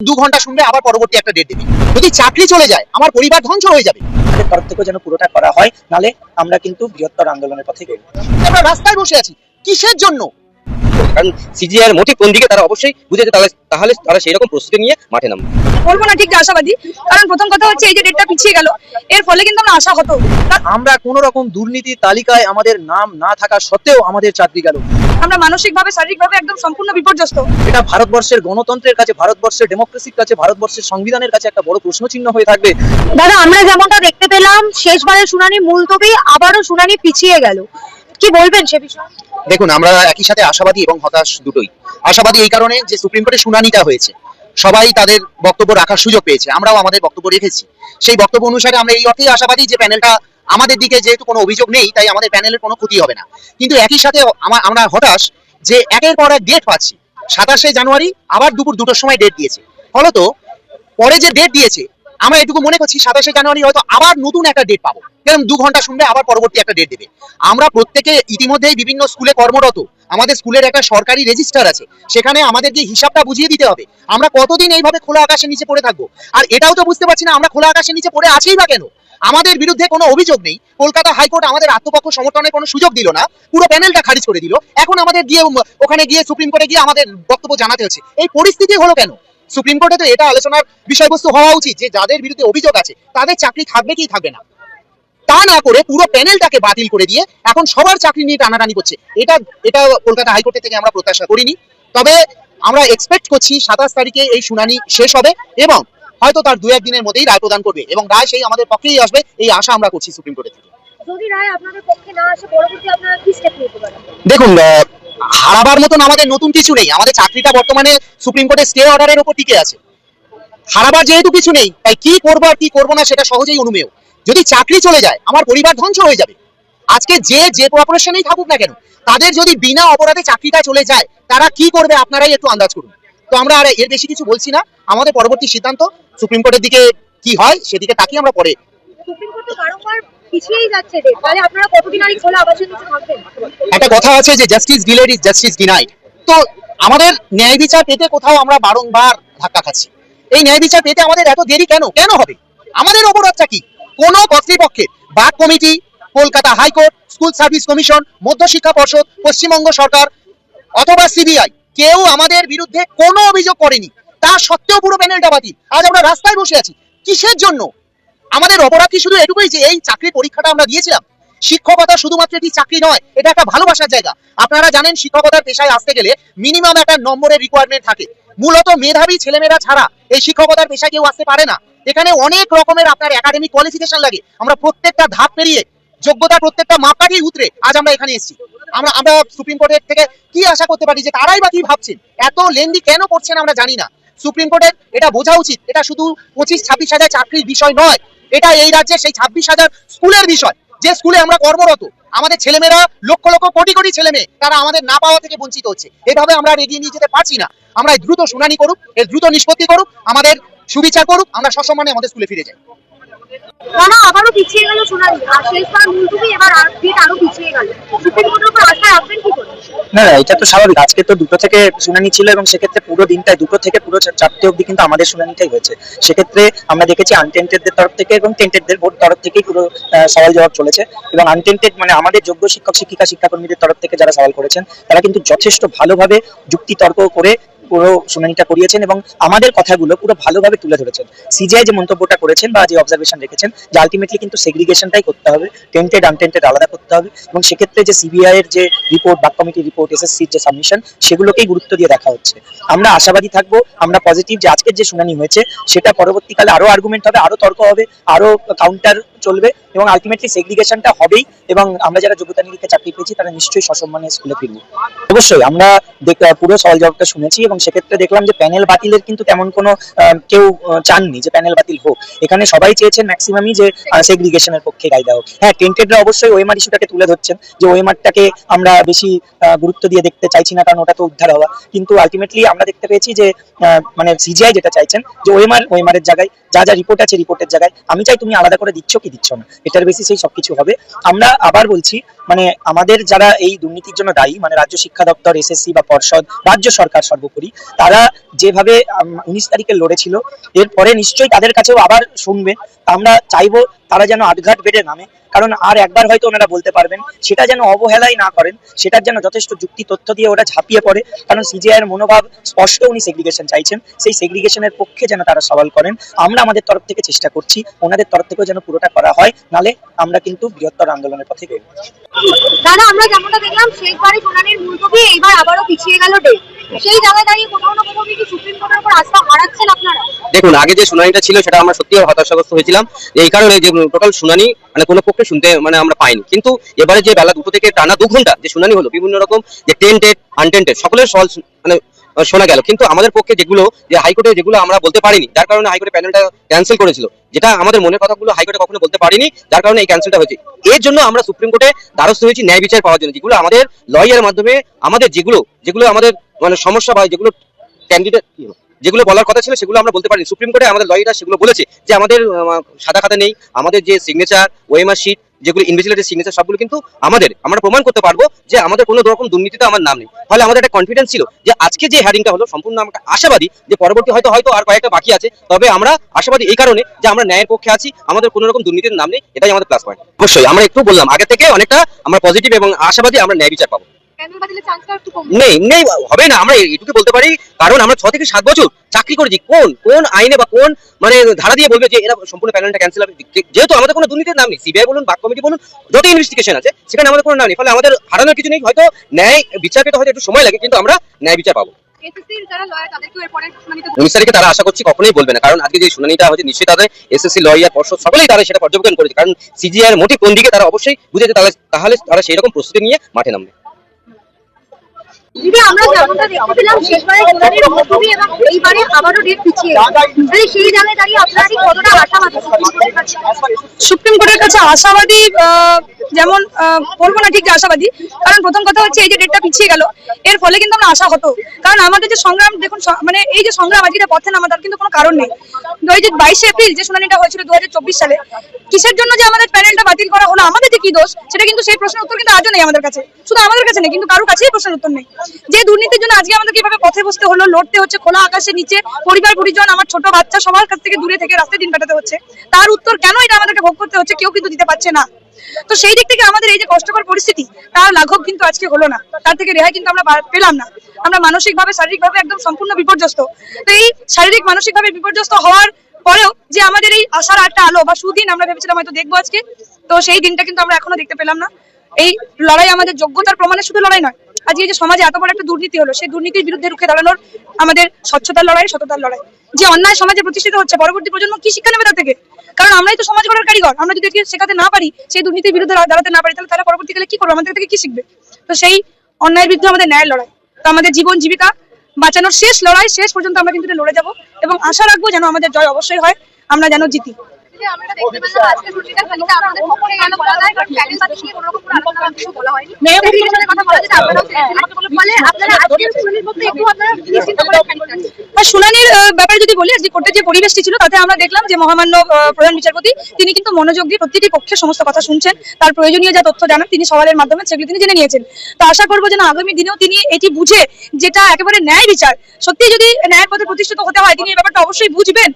দু ঘণ্টা শুনবে আবার পরবর্তী একটা ডেট দেবে। যদি চাকরি চলে যায় আমার পরিবার ধ্বংস হয়ে যাবে। আমাদের তরফ থেকে যেন পুরোটা করা হয় নালে আমরা কিন্তু বৃহত্তর আন্দোলনের পথে গেলাম আমরা রাস্তায় বসে আছি। কিসের জন্য? কারণ সিজিআর মোটিভ কোন দিকে তারা অবশ্যই বুঝেছে তাহলে তাহলে তারা সেই রকম প্রস্তুতি নিয়ে মাঠে নামবে। বলব না ঠিক যে আশাবাদী। কারণ প্রথম কথা হচ্ছে এই যে ডেটটা পিছিয়ে গেল এর ফলে কিন্তু আমরা আশা হতো। আমরা কোন রকম দুর্নীতির তালিকায় আমাদের নাম না থাকা সত্ত্বেও আমাদের চাকরি গেল। আমরা মানসিকভাবে শারীরিকভাবে একদম সম্পূর্ণ বিপর্যস্ত। এটা ভারতবর্ষের গণতন্ত্রের কাছে ভারতবর্ষের ডেমোক্রেসির কাছে ভারতবর্ষের সংবিধানের কাছে একটা বড় প্রশ্নচিহ্ন হয়ে থাকবে। দাদা আমরা যেমনটা দেখতে পেলাম শেষবারের শুনানি মুলতবি আবারও শুনানি পিছিয়ে গেল। কি বলবেন সে বিষয়ে? দেখুন, আমরা একই সাথে আশাবাদী এবং হতাশ দুটোই। আশাবাদী এই কারণে যে সুপ্রিম কোর্টে শুনানিটা হয়েছে, সবাই তাদের বক্তব্য রাখার সুযোগ পেয়েছে, আমরাও আমাদের বক্তব্য রেখেছি। সেই বক্তব্য অনুসারে আমরা এই অর্থেই আশাবাদী যে প্যানেলটা আমাদের দিকে যেহেতু কোনো অভিযোগ নেই, তাই আমাদের প্যানেলের কোনো ক্ষতি হবে না। কিন্তু একই সাথে আমা- আমরা হতাশ যে একের পর এক ডেট পাচ্ছি। সাতাশে জানুয়ারি, আবার দুপুর দুটোর সময় ডেট দিয়েছে। ফলত পরে যে ডেট দিয়েছে আমরা এটুকু মনে করছি সাতাশে জানুয়ারি হয়তো আবার নতুন একটা ডেট পাবো। এরকম দু ঘণ্টা শুনবে আবার পরবর্তী একটা ডেট দেবে। আমরা প্রত্যেকে ইতিমধ্যেই বিভিন্ন স্কুলে কর্মরত। আমাদের স্কুলের একটা সরকারি রেজিস্টার আছে। সেখানে আমাদেরকে হিসাবটা বুঝিয়ে দিতে হবে। আমরা কতদিন এইভাবে খোলা আকাশের নিচে পড়ে থাকব? আর এটাও তো বুঝতে পারছি না, আমরা খোলা আকাশের নিচে পড়ে আছেই বা কেন? আমাদের বিরুদ্ধে কোনো অভিযোগ নেই। কলকাতা হাইকোর্ট আমাদের আত্মপক্ষ সমর্থনের কোনো সুযোগ দিল না। পুরো প্যানেলটা খারিজ করে দিল। এখন আমাদের গিয়ে, ওখানে গিয়ে, সুপ্রিম কোর্টে গিয়ে আমাদের বক্তব্য জানাতে হচ্ছে। এই পরিস্থিতি হলো কেন? সুপ্রিম কোর্টে তো এটা আলোচনার বিষয়বস্তু হওয়া উচিত যে যাদের বিরুদ্ধে অভিযোগ আছে তাদের চাকরি থাকবে কি থাকবে না। তা না করে পুরো প্যানেলটাকে বাতিল করে দিয়ে এখন সবার চাকরি নিয়ে টানাটানি করছে। এটা এটা কলকাতা হাইকোর্টের থেকে আমরা প্রত্যাশা করিনি। তবে আমরা এক্সপেক্ট করছি সাতাশ তারিখে এই শুনানি শেষ হবে এবং হয়তো তার দু একদিনের মধ্যেই রায় প্রদান করবে এবং রায় সেই আমাদের পক্ষেই আসবে এই আশা আমরা করছি সুপ্রিম কোর্টের থেকে। যদি রায় আপনাদের পক্ষে না আসে পরবর্তী আপনারা কি স্টেপ নিতে পারেন? দেখুন হারাবার মতন আমাদের নতুন কিছু নেই। আমাদের চাকরিটা বর্তমানে সুপ্রিম কোর্টের স্টে অর্ডারের উপর টিকে আছে। হারাবার যেহেতু কিছু নেই, তাই কি করব আর কি করব না সেটা সহজেই অনুমেয়। যদি চাকরি চলে যায়, আমার পরিবার ধ্বংস হয়ে যাবে। আজকে যে যে কর্পোরেশনেই থাকুক না কেন, তাদের যদি বিনা অপরাধে চাকরিটা চলে যায়, তারা কি করবে আপনারাই একটু আন্দাজ করুন। তো আমরা আর এর বেশি কিছু বলছি না। আমাদের পরবর্তী সিদ্ধান্ত সুপ্রিম কোর্টের দিকে কি হয়, সেদিকে তাকিয়ে আমরা পরে সুপ্রিম কোর্ট বারংবার পিছিয়েই যাচ্ছে তাহলে আপনারা কতদিন আর খোলা নিচে থাকবেন? একটা কথা আছে যে justice delayed is justice denied তো আমাদের ন্যায় বিচার পেতে কোথাও আমরা বারংবার ধাক্কা খাচ্ছি। এই ন্যায় বিচার পেতে আমাদের এত দেরি কেন? কেন হবে? আমাদের কি? কোন কর্তৃপক্ষের committee, Kolkata high court, school service commission, Madhyashiksha Parshad, Paschimbanga সরকার অথবা সিবিআই কেউ আমাদের বিরুদ্ধে কোনো অভিযোগ করেনি। তা সত্ত্বেও পুরো প্যানেলটা বাতিল। আজ আমরা রাস্তায় বসে আছি। কিসের জন্য? আমাদের অপরাধ কি শুধু এটুকুই যে এই চাকরির পরীক্ষাটা আমরা দিয়েছিলাম। শিক্ষকতা শুধুমাত্র একটি চাকরি নয়, এটা একটা ভালোবাসার জায়গা। আপনারা জানেন শিক্ষকতার পেশায় আসতে গেলে মিনিমাম একটা নম্বরের রিকোয়ারমেন্ট থাকে। মূলত মেধাবী ছেলেমেয়েরা ছাড়া এই শিক্ষকতার পেশায় কেউ আসতে পারে না। এখানে অনেক রকমের আপনার একাডেমিক কোয়ালিফিকেশন লাগে। আমরা প্রত্যেকটা ধাপ পেরিয়ে যোগ্যতা প্রত্যেকটা মাপকাঠি উতরে আজ আমরা এখানে এসেছি। আমরা আমরা সুপ্রিম কোর্টের থেকে কি আশা করতে পারি যে তারাই বা কি ভাবছেন? এত লেন্দি কেন করছেন আমরা জানি না। সুপ্রিম কোর্টের এটা বোঝা উচিত। এটা শুধু পঁচিশ ছাব্বিশ হাজার চাকরির বিষয় নয়। এটা এই রাজ্যে সেই ছাব্বিশ হাজার স্কুলের বিষয়। যে স্কুলে আমরা কর্মরত, আমাদের ছেলেমেয়েরা লক্ষ লক্ষ কোটি কোটি ছেলে মেয়ে তারা আমাদের না পাওয়া থেকে বঞ্চিত হচ্ছে। এভাবে আমরা এগিয়ে নিয়ে যেতে পারছি না। আমরা দ্রুত শুনানি করুক, এর দ্রুত নিষ্পত্তি করুক, আমাদের সুবিচার করুক, আমরা সসম্মানে আমাদের স্কুলে ফিরে যাই। এটা তো স্বাভাবিক। আজকে তো দুটো থেকে শুনানি ছিল এবং সেক্ষেত্রে পুরো দুটো থেকে পুরো চারটে অবধি কিন্তু আমাদের শুনানিটাই হয়েছে। সেক্ষেত্রে আমরা দেখেছি আনটেন্টেডদের তরফ থেকে এবং টেন্টেডদের বোর্ড তরফ থেকেই পুরো সওয়াল জবাব চলেছে। এবং আনটেন্টেড মানে আমাদের যোগ্য শিক্ষক, শিক্ষিকা, শিক্ষাকর্মীদের তরফ থেকে যারা সওয়াল করেছেন, তারা কিন্তু যথেষ্ট ভালোভাবে যুক্তি তর্ক করে পুরো শুনানিটা করিয়েছেন এবং আমাদের কথাগুলো পুরো ভালোভাবে তুলে ধরেছেন। সিজিআই যে মন্তব্যটা করেছেন বা যে অবজারভেশন রেখেছেন, যে আলটিমেটলি কিন্তু সেগ্রিগেশনটাই করতে হবে টেন্টেড আনটেন্টেড আলাদা করতে হবে এবং সেক্ষেত্রে যে সিবিআই এর যে রিপোর্ট বাক কমিটির রিপোর্ট এসএসসির যে সাবমিশন সেগুলোকেই গুরুত্ব দিয়ে দেখা হচ্ছে। আমরা আশাবাদী থাকব, আমরা পজিটিভ যে আজকের যে শুনানি হয়েছে, সেটা পরবর্তীকালে আরও আর্গুমেন্ট হবে, আরও তর্ক হবে, আরও কাউন্টার চলবে এবং আলটিমেটলি সেগ্রিগেশনটা হবেই এবং আমরা যারা যোগ্যতা নিরীক্ষে চাকরি পেয়েছি, তারা নিশ্চয়ই সসম্মানে স্কুলে ফিরবো। অবশ্যই আমরা পুরো সওয়াল জবাবটা শুনেছি এবং সেক্ষেত্রে দেখলাম যে প্যানেল বাতিলের কিন্তু তেমন কোনো কেউ চাননি যে প্যানেল বাতিল হোক। এখানে সবাই চেয়েছেন ম্যাক্সিমামই যে সেগ্রিগেশনের পক্ষে গাইদা হোক। হ্যাঁ টেন্টেডরা অবশ্যই ওএমআর ইস্যুটাকে তুলে ধরছেন, যে ওএমআরটাকে আমরা বেশি গুরুত্ব দিয়ে দেখতে চাইছি না, কারণ ওটা তো উদ্ধার হওয়া। কিন্তু আলটিমেটলি আমরা দেখতে পেয়েছি যে মানে সিজিআই যেটা চাইছেন, যে ওএমআর এর জায়গায়, যা যা রিপোর্ট আছে রিপোর্টের জায়গায়, আমি চাই তুমি আলাদা করে দিচ্ছ কি দিচ্ছ না। এটার বেশি বেসিসেই সবকিছু হবে। আমরা আবার বলছি মানে আমাদের যারা এই দুর্নীতির জন্য দায়ী মানে রাজ্য শিক্ষা দপ্তর এসএসসি বা পর্ষদ, রাজ্য সরকার সর্বোপরি, তারা যেভাবে উনিশ তারিখে লড়েছিল, এরপরে নিশ্চয়ই তাদের কাছেও আবার শুনবে। আমরা চাইব তারা যেন আটঘাট বেড়ে নামে। কারণ আর একবার হয়তো ওনারা বলতে পারবেন সেটা যেন অবহেলাই না করেন সেটার যেন যথেষ্ট যুক্তি তথ্য দিয়ে ওরা ঝাঁপিয়ে পড়ে। কারণ সিজিআই এর মনোভাব স্পষ্ট উনি সেগ্রিগেশন চাইছেন। সেই সেগ্রিগেশনের পক্ষে যেন তারা সওয়াল করেন। আমরা আমাদের তরফ থেকে চেষ্টা করছি ওনাদের তরফ থেকেও যেন পুরোটা করা হয় নালে আমরা কিন্তু বৃহত্তর আন্দোলনের পথে গেলাম দাদা আমরা যেমনটা দেখলাম শেষবারে শুনানির মুলতবি এইবার আবারও পিছিয়ে গেল ডেট। সেই জায়গায় দাঁড়িয়ে কোথাও না কোথাও কি সুপ্রিম কোর্টের উপর আস্থা হারাচ্ছেন আপনারা? দেখুন আগে যে শুনানিটা ছিল সেটা আমরা সত্যি হতাশাগ্রস্ত হয়েছিলাম। এই কারণে যে টোটাল শুনানি মানে কোনো পক্ষে শুনতে মানে আমরা পাইনি। কিন্তু এবারে যে বেলা দুটো থেকে টানা দু ঘণ্টা যে শুনানি হলো, বিভিন্ন রকম যে টেন্টেড আনটেন্টেড সকলের সল মানে শোনা গেল। কিন্তু আমাদের পক্ষে যেগুলো, যে হাইকোর্টে যেগুলো আমরা বলতে পারিনি, যার কারণে হাইকোর্টে প্যানেলটা ক্যান্সেল করেছিল, যেটা আমাদের মনের কথাগুলো হাইকোর্টে কখনো বলতে পারিনি, যার কারণে এই ক্যান্সেলটা হয়েছে। এর জন্য আমরা সুপ্রিম কোর্টে দ্বারস্থ হয়েছি ন্যায় বিচার পাওয়ার জন্য, যেগুলো আমাদের লয়ারের মাধ্যমে আমাদের যেগুলো যেগুলো আমাদের মানে সমস্যা বা যেগুলো ক্যান্ডিডেট যেগুলো বলার কথা ছিল সেগুলো আমরা বলতে পারিনি। সুপ্রিম কোর্টে আমাদের লয়াররা সেগুলো বলেছে যে আমাদের সাদা খাতা নেই, আমাদের যে সিগনেচার ওএমআর শিট যেগুলো ইনভিজিলেটের সিগনেচার সবগুলো কিন্তু আমাদের। আমরা প্রমাণ করতে পারব যে আমাদের কোনো রকম দুর্নীতিতে আমার নাম নেই। ফলে আমাদের একটা কনফিডেন্স ছিল যে আজকে যে হ্যারিংটা হলো, সম্পূর্ণ আমরা আশাবাদী যে পরবর্তী হয়তো হয়তো আর কয়েকটা বাকি আছে। তবে আমরা আশাবাদী এই কারণে যে আমরা ন্যায়ের পক্ষে আছি, আমাদের কোনো রকম দুর্নীতির নাম নেই, এটাই আমাদের প্লাস পয়েন্ট অবশ্যই, আমরা একটু বললাম, আগে থেকে অনেকটা আমরা পজিটিভ এবং আশাবাদী আমরা ন্যায় বিচার পাবো। নেই নেই হবে না আমরা এটুকু বলতে পারি কারণ আমরা ছ থেকে সাত বছর চাকরি করেছি। কোন কোন আইনে বা কোন মানে ধারা দিয়ে বলবে যে এরা সম্পূর্ণ প্যানেলটা ক্যান্সেল হবে। যেহেতু আমাদের কোনো দুর্নীতির নাম নেই সিবিআই বলুন বাক কমিটি বলুন যত ইনভেস্টিগেশন আছে সেখানে আমাদের কোনো নাম নেই। ফলে আমাদের হারানোর কিছু নেই হয়তো ন্যায় বিচার পেতে হয়তো একটু সময় লাগে কিন্তু আমরা ন্যায় বিচার পাবো। তারা আশা করছি কখনোই বলবে না কারণ আজকে যে শুনানিটা হচ্ছে নিশ্চয়ই তাদের এসএসসি লয়ার পর্ষদ সকলেই তারা সেটা পর্যবেক্ষণ করেছে। কারণ মোটিভ কোন দিকে তারা অবশ্যই বুঝেছে তাহলে তাহলে তারা সেই রকম প্রস্তুতি নিয়ে মাঠে নামবে। দিদি আমরা যেমনটা দেখতেছিলাম শেষবারে শুনানির মৌসুমি এবং এইবারে আবারও ডেট পিছিয়ে তাহলে সেই জায়গায় দাঁড়িয়ে আপনারা কতটা আশাবাদী? সুপ্রিম কোর্টের কাছে আশাবাদী আহ, যেমন বলব না ঠিক যে আশাবাদী, কারণ প্রথম কথা হচ্ছে এই যে ডেটটা পিছিয়ে গেল, এর ফলে কিন্তু আমরা আশা হতো কারণ আমাদের যে সংগ্রাম, দেখুন মানে এই যে সংগ্রাম আজকে পথে নামা তার কিন্তু কোনো কারণ নেই। ওই যে বাইশে এপ্রিল যে শুনানিটা হয়েছিল দু সালে, কিসের জন্য যে আমাদের প্যানেলটা বাতিল করা হলো, আমাদের যে কি দোষ, সেটা কিন্তু সেই প্রশ্নের উত্তর কিন্তু আজও নেই আমাদের কাছে। শুধু আমাদের কাছে নেই, কিন্তু কারোর কাছেই প্রশ্নের উত্তর নেই। যে দুর্নীতির জন্য আজকে আমাদের কীভাবে পথে বসতে হলো, লড়তে হচ্ছে, খোলা আকাশের নিচে, পরিবার, পরিজন, আমার ছোট বাচ্চা সবার কাছ থেকে দূরে থেকে রাস্তায় দিন কাটাতে হচ্ছে। তার উত্তর কেন এটা আমাদেরকে ভোগ করতে হচ্ছে, কেউ কিন্তু দিতে পারছে না। তো সেই দিক থেকে আমাদের এই যে কষ্টকর পরিস্থিতি, তার লাঘব কিন্তু আজকে হলো না। তার থেকে রেহাই কিন্তু আমরা পেলাম না। আমরা মানসিক ভাবে শারীরিক ভাবে একদম সম্পূর্ণ বিপর্যস্ত। তো এই শারীরিক মানসিক ভাবে বিপর্যস্ত হওয়ার পরেও যে আমাদের এই আশার একটা আলো বা সুদিন আমরা ভেবেছিলাম হয়তো দেখব আজকে, তো সেই দিনটা কিন্তু আমরা এখনও দেখতে পেলাম না। এই লড়াই আমাদের যোগ্যতার প্রমাণে শুধু লড়াই নয় আজকে যে সমাজে এত বড় একটা দুর্নীতি হলো, সেই দুর্নীতির বিরুদ্ধে রুখে দাঁড়ানোর আমাদের স্বচ্ছতার লড়াই, সততার লড়াই। যে অন্যায় সমাজে প্রতিষ্ঠিত হচ্ছে, পরবর্তী প্রজন্ম কি শিক্ষা নেবে তার থেকে? কারণ আমরাই তো সমাজ গড়ার কারিগর, আমরা যদি শেখাতে না পারি, সেই দুর্নীতির বিরুদ্ধে দাঁড়াতে না পারি, তাহলে তারা পরবর্তীকালে কি করবে? আমাদের থেকে কি শিখবে? তো সেই অন্যায়ের বিরুদ্ধে আমাদের ন্যায় লড়াই। তো আমাদের জীবন জীবিকা বাঁচানোর শেষ লড়াই, শেষ পর্যন্ত আমরা কিন্তু লড়ে যাব। এবং আশা রাখব যেন আমাদের জয় অবশ্যই হয়, আমরা যেন জিতি। দিদি, আমরা দেখতে পেলাম আজকে শুনানিটা খানিকটা আপনাদের পক্ষে গেল বলা যায় কারণ প্যানেল বাতিল নিয়ে কোনো রকম কোনো আলোচনা কিছু বলা হয়নি। মেয়েদের সাথে কথা বলা যেটা আপনারাও ফলে আপনারা আজকের শুনানির মধ্যে একটু আপনারা নিশ্চিন্ত করে শুনানির ব্যাপারে যদি বলি আজকে কোর্টের যে পরিবেশটি ছিল তাতে আমরা দেখলাম যে মহামান্য প্রধান বিচারপতি তিনি কিন্তু মনোযোগ দিয়ে প্রতিটি পক্ষের সমস্ত কথা শুনছেন। তার প্রয়োজনীয় যা তথ্য জানান তিনি সওয়ালের মাধ্যমে সেগুলি তিনি জেনে নিয়েছেন। তো আশা করব যেন আগামী দিনেও তিনি এটি বুঝে যেটা একেবারে ন্যায় বিচার। সত্যি যদি ন্যায়ের পথে প্রতিষ্ঠিত হতে হয় তিনি এই ব্যাপারটা অবশ্যই বুঝবেন।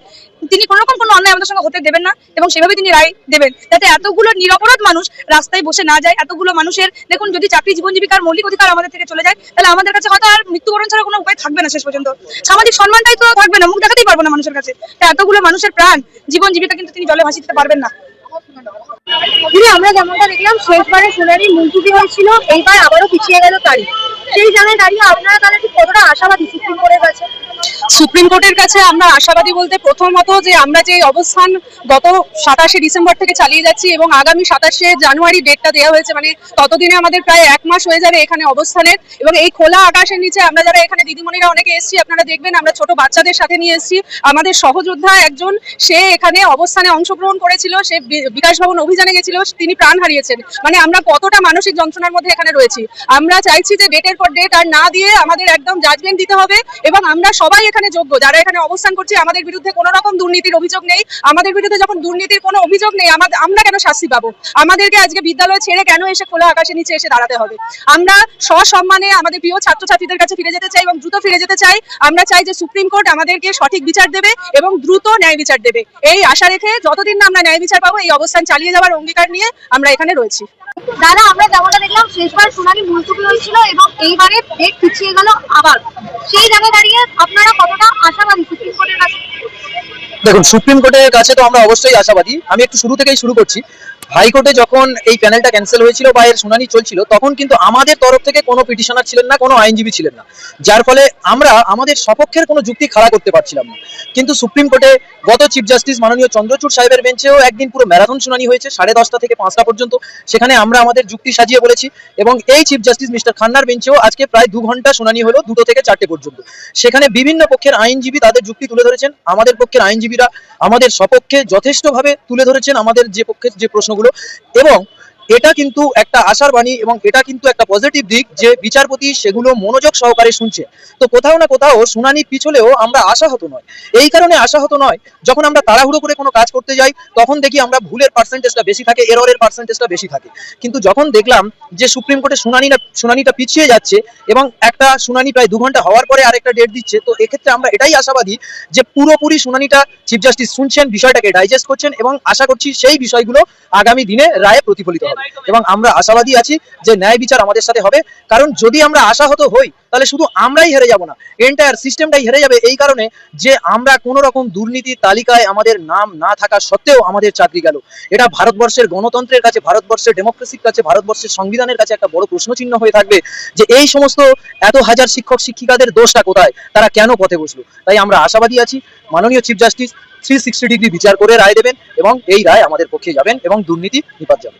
তিনি কোনো রকম কোনো অন্যায় আমাদের সঙ্গে হতে দেবেন না এবং সেভাবে তিনি রায় দেবেন। যাতে এতগুলো নিরপরাধ মানুষ রাস্তায় বসে না যায়, এতগুলো মানুষের, দেখুন যদি চাকরি জীবন জীবিকার মৌলিক অধিকার আমাদের থেকে চলে যায়, তাহলে আমাদের কাছে হয়তো আর মৃত্যুবরণ ছাড়া কোনো উপায় থাকবে না শেষ পর্যন্ত। সামাজিক সম্মানটাই তো থাকবে না, মুখ দেখাতেই পারব না মানুষের কাছে। এতগুলো মানুষের প্রাণ, জীবন জীবিকা কিন্তু তিনি জলে ভাসিয়ে দিতে পারবেন না। আমরা যেমনটা দেখলাম শেষবারে শুনানি মুলতুবি হয়েছিল, এইবার আবারও পিছিয়ে গেল তারিখ সেই জায়গায় দাঁড়িয়ে আপনারা তাহলে কতটা আশাবাদী সুপ্রিম কোর্টের কাছে? সুপ্রিম কোর্টের কাছে আমরা আশাবাদী বলতে প্রথমত যে আমরা যে অবস্থান গত সাতাশে ডিসেম্বর থেকে চালিয়ে যাচ্ছি এবং আগামী সাতাশে জানুয়ারি ডেটটা দেওয়া হয়েছে মানে ততদিনে আমাদের প্রায় এক মাস হয়ে যাবে এখানে অবস্থানের এবং এই খোলা আকাশের নিচে আমরা যারা এখানে দিদিমণিরা অনেকে এসেছি, আপনারা দেখবেন আমরা ছোট বাচ্চাদের সাথে নিয়ে এসেছি। আমাদের সহযোদ্ধা একজন, সে এখানে অবস্থানে অংশগ্রহণ করেছিল, সে বিকাশ ভবন অভিযানে গেছিল, তিনি প্রাণ হারিয়েছেন। মানে আমরা কতটা মানসিক যন্ত্রণার মধ্যে এখানে রয়েছি। আমরা চাইছি যে ডেটের পর ডেট আর না দিয়ে আমাদের একদম জাজমেন্ট দিতে হবে এবং আমরা সবাই এখানে যোগ্য। যারা এখানে অবস্থান করছে, আমাদের বিরুদ্ধে কোনো রকম দুর্নীতির অভিযোগ নেই। আমাদের বিরুদ্ধে যখন দুর্নীতির কোনো অভিযোগ নেই আমাদের আমরা কেন শাস্তি পাবো? আমাদেরকে আজকে বিদ্যালয় ছেড়ে কেন এসে খোলা আকাশের নিচে এসে দাঁড়াতে হবে? আমরা সসম্মানে আমাদের প্রিয় ছাত্রছাত্রীদের কাছে ফিরে যেতে চাই এবং দ্রুত ফিরে যেতে চাই। আমরা চাই যে সুপ্রিম কোর্ট আমাদেরকে সঠিক বিচার দেবে এবং দ্রুত ন্যায় বিচার দেবে। এই আশা রেখে যতদিন না আমরা ন্যায় বিচার পাবো, এই অবস্থান চালিয়ে যাওয়ার অঙ্গীকার নিয়ে আমরা এখানে রয়েছি। দাদা, আমরা যেমনটা দেখলাম, শেষবার সোনালী মুলতুবি হয়েছিল এবং এইবারে ডেট পিছিয়ে গেল আবার। সেই জায়গায় দাঁড়িয়ে আপনারা কতটা আশাবাদী সুপ্রিম কোর্টের কাছে? দেখুন, সুপ্রিম কোর্টের কাছে তো আমরা অবশ্যই আশাবাদী। আমি একটু শুরু থেকেই শুরু করছি। হাইকোর্টে যখন এই প্যানেলটা ক্যান্সেল হয়েছিল বা এর শুনানি চলছিল, তখন কিন্তু আমাদের তরফ থেকে কোনো পিটিশনার ছিলেন না, কোনো আইনজীবী ছিলেন না। যার ফলে আমরা আমাদের সপক্ষের কোনো যুক্তি খাড়া করতে পারছিলাম না। কিন্তু সুপ্রিম কোর্টে গত চিফ জাস্টিস মাননীয় চন্দ্রচূড় সাহেবের বেঞ্চেও একদিন পুরো ম্যারাথন শুনানি হয়েছে, সাড়ে দশটা থেকে পাঁচটা পর্যন্ত। সেখানে আমরা আমাদের যুক্তি সাজিয়ে বলেছি এবং এই চিফ জাস্টিস মিস্টার খান্নার বেঞ্চেও আজকে প্রায় দু ঘণ্টা শুনানি হলো, দুটো থেকে চারটে পর্যন্ত। সেখানে বিভিন্ন পক্ষের আইনজীবী তাদের যুক্তি তুলে ধরেছেন। আমাদের পক্ষের আইনজীবীরা আমাদের সপক্ষে যথেষ্টভাবে তুলে ধরেছেন। আমাদের যে পক্ষের যে প্রশ্নগুলো এবং এটা কিন্তু একটা আশার বাণী এবং এটা কিন্তু একটা পজিটিভ দিক যে বিচারপতি সেগুলো মনোযোগ সহকারে শুনছে। তো কোথাও না কোথাও শুনানি পিছলেও আমরা আশাহত নয় এই কারণে আশাহত নয়, যখন আমরা তাড়াহুড়ো করে কোনো কাজ করতে যাই, তখন দেখি আমরা ভুলের পার্সেন্টেজটা বেশি থাকে এররের পার্সেন্টেজটা বেশি থাকে। কিন্তু যখন দেখলাম যে সুপ্রিম কোর্টে শুনানি শুনানিটা পিছিয়ে যাচ্ছে এবং একটা শুনানি প্রায় দু ঘণ্টা হওয়ার পরে আরেকটা ডেট দিচ্ছে, তো এক্ষেত্রে আমরা এটাই আশাবাদী যে পুরোপুরি শুনানিটা চিফ জাস্টিস শুনছেন, বিষয়টাকে ডাইজেস্ট করছেন এবং আশা করছি সেই বিষয়গুলো আগামী দিনে রায়ে প্রতিফলিত হবে। এবং আমরা আশাবাদী আছি যে ন্যায় বিচার আমাদের সাথে হবে। কারণ যদি আমরা আশাহত হই, তাহলে শুধু আমরাই হেরে যাব না। এন্টায়ার সিস্টেমটাই হেরে যাবে। এই কারণে যে আমরা কোনো রকম দুর্নীতির তালিকায় আমাদের নাম না থাকা সত্ত্বেও আমাদের চাকরি গেল। এটা ভারতবর্ষের গণতন্ত্রের কাছে, ভারতবর্ষের ডেমোক্রেসির কাছে, ভারতবর্ষের সংবিধানের কাছে একটা বড় প্রশ্নচিহ্ন হয়ে থাকবে যে এই সমস্ত এত হাজার শিক্ষক, শিক্ষিকাদের দোষটা কোথায়? তারা কেন পথে বসল? তাই আমরা আশাবাদী আছি। মাননীয় chief justice three sixty degree বিচার করে রায় দেবেন এবং এই রায় আমাদের পক্ষে যাবেন এবং দুর্নীতি নিপাত যাবে।